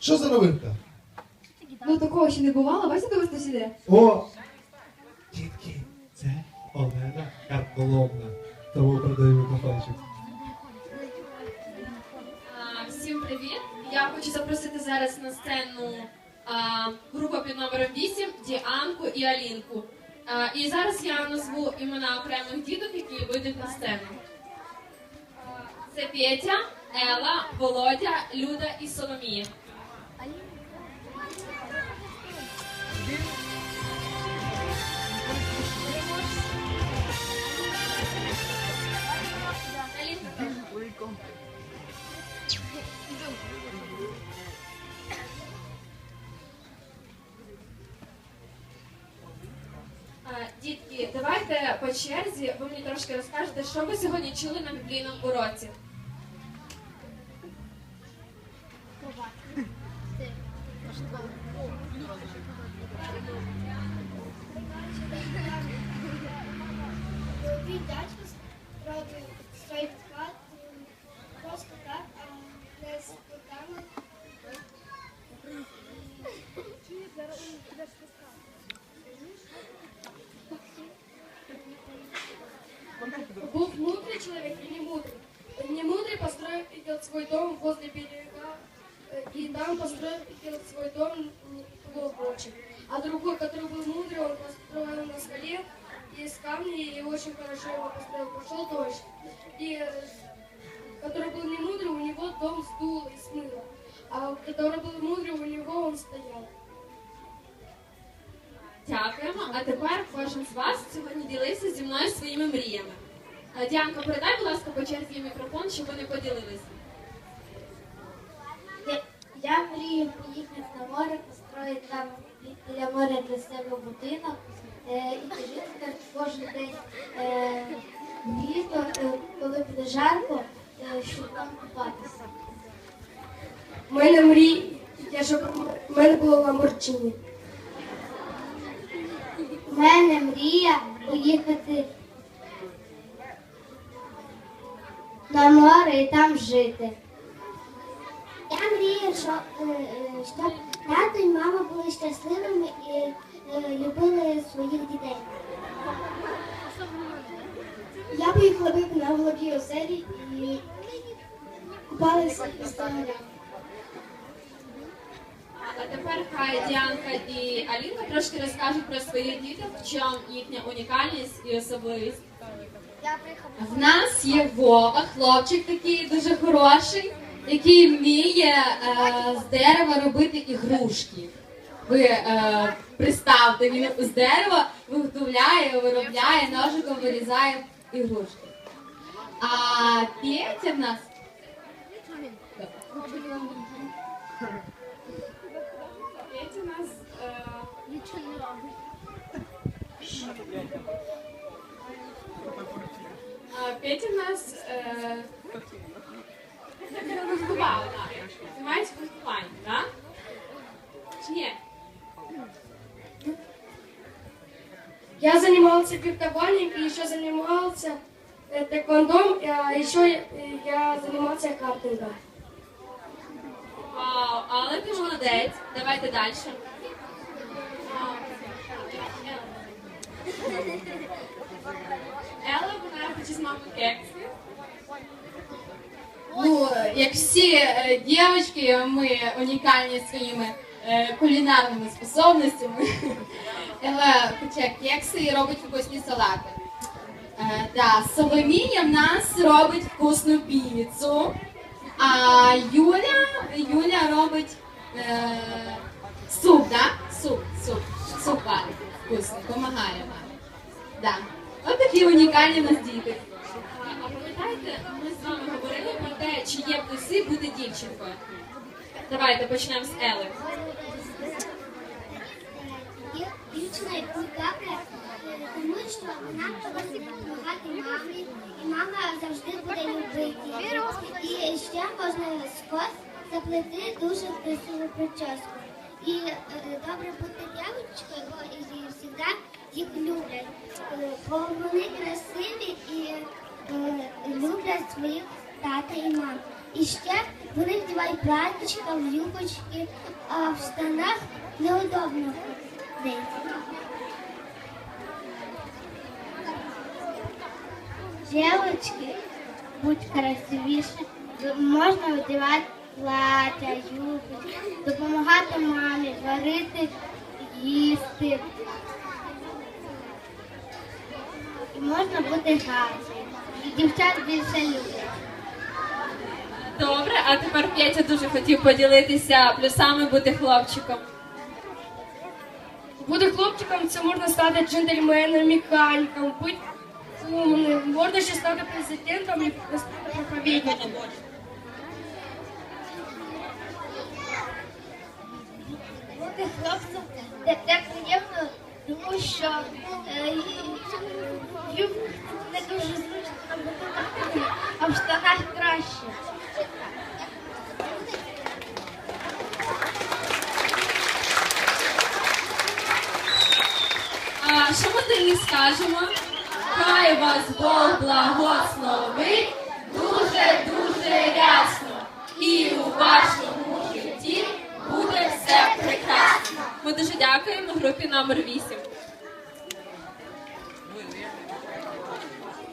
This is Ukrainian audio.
Що за новинка? Ну такого ще не бувало, бачите, до вас іде? О! Дітки, це Олена Карполовна. Тому передаю мікрофончик. Всім привіт! Я хочу запросити зараз на сцену а, групу під номером 8 Діанку і Алінку. А, і зараз я назву імена окремих діток, які вийдуть на сцену. Це Петя, Ела, Володя, Люда і Соломія. Дітки, давайте по черзі ви мені трошки розкажете, що ви сьогодні чули на біблійному уроці. Мій Был мудрый человек и не мудрый. Не мудрый построил и делал свой дом возле берега, э, и там построил и делал свой дом глубокий. А другой, который был мудрый, он построил на скале из камней и очень хорошо его построил. Пошел дождь. И э, который был не мудрый, у него дом сдул и смыло. А который был мудрый, у него он стоял. Дякуємо. А тепер кожен з вас сьогодні ділився зі мною своїми мріями. А, Діанка, передай, будь ласка, по черзі мікрофон, щоб вони поділилися. Я, мрію поїхати на море, построїти там біля моря для себе будинок е, і жити там кожен день е, літо, е, коли буде жарко, е, щоб там купатися. У мене мрій, я щоб в мене було ламборджині. У мене мрія поїхати море і там жити. Я мрію, що, е, е, щоб тато і мама були щасливими і е, любили своїх дітей. Я поїхала бити на голові оселі і купалися і того А тепер хай Діанка і Алінка трошки розкажуть про своїх діток, в чому їхня унікальність і особливість. В нас є Вова, хлопчик такий дуже хороший, який вміє е, з дерева робити ігрушки. Ви е, представте, він з дерева виготовляє, виробляє, ножиком вирізає ігрушки. А Петя в нас. Е, а, Петя у нас е, фехтував, так. Займається фехтуванням, так? Чи ні? Я занимался фехтованием и еще занимался э, тэквондо, а еще я, я занимался картингом. Вау, але ти молодець. Давайте далі. Елла, вона хоче з мамою кекси. Ну, як всі е, дівчатки, ми унікальні своїми е, кулінарними способностями. Ела пече кекси і робить вкусні салати. Е, да, Соломія в нас робить вкусну піцу, а Юля, Юля робить е, суп, да? Суп, суп, суп варить вкусний, допомагає мамі. Да. Ось такі унікальні в нас діти. А пам'ятаєте, ми з вами говорили про те, чи є плюси бути дівчинкою. Давайте почнемо з Ели. Дівчина добре, тому що вона повинна допомагати мамі, і мама завжди буде любити. І ще можна з кос заплести дуже красиву прическу. І е, добре бути дівчинкою, бо і завжди їх люблять. Е, Бо вони красиві і е, люблять своїх тата і маму. І ще вони вдівають платічка, в юбочки, а в штанах неудобно ходити. Девочки, будь красивіше, можна одягати плаття, юбочки, допомагати мамі, варити, їсти. І можна бути гарною. І дівчат більше люблять. Добре, а тепер Петя дуже хотів поділитися плюсами бути хлопчиком. Бути хлопчиком це можна стати джентльменом, механіком, бути умним, можна ще стати президентом і проповідником. Бути хлопцем це так приємно, тому що е, юб не дуже зручно а в штанах краще. Ми скажемо? Хай вас Бог благословить дуже дуже рясно. І у вашому житті буде все прекрасно. Ми дуже дякуємо групі номер 8.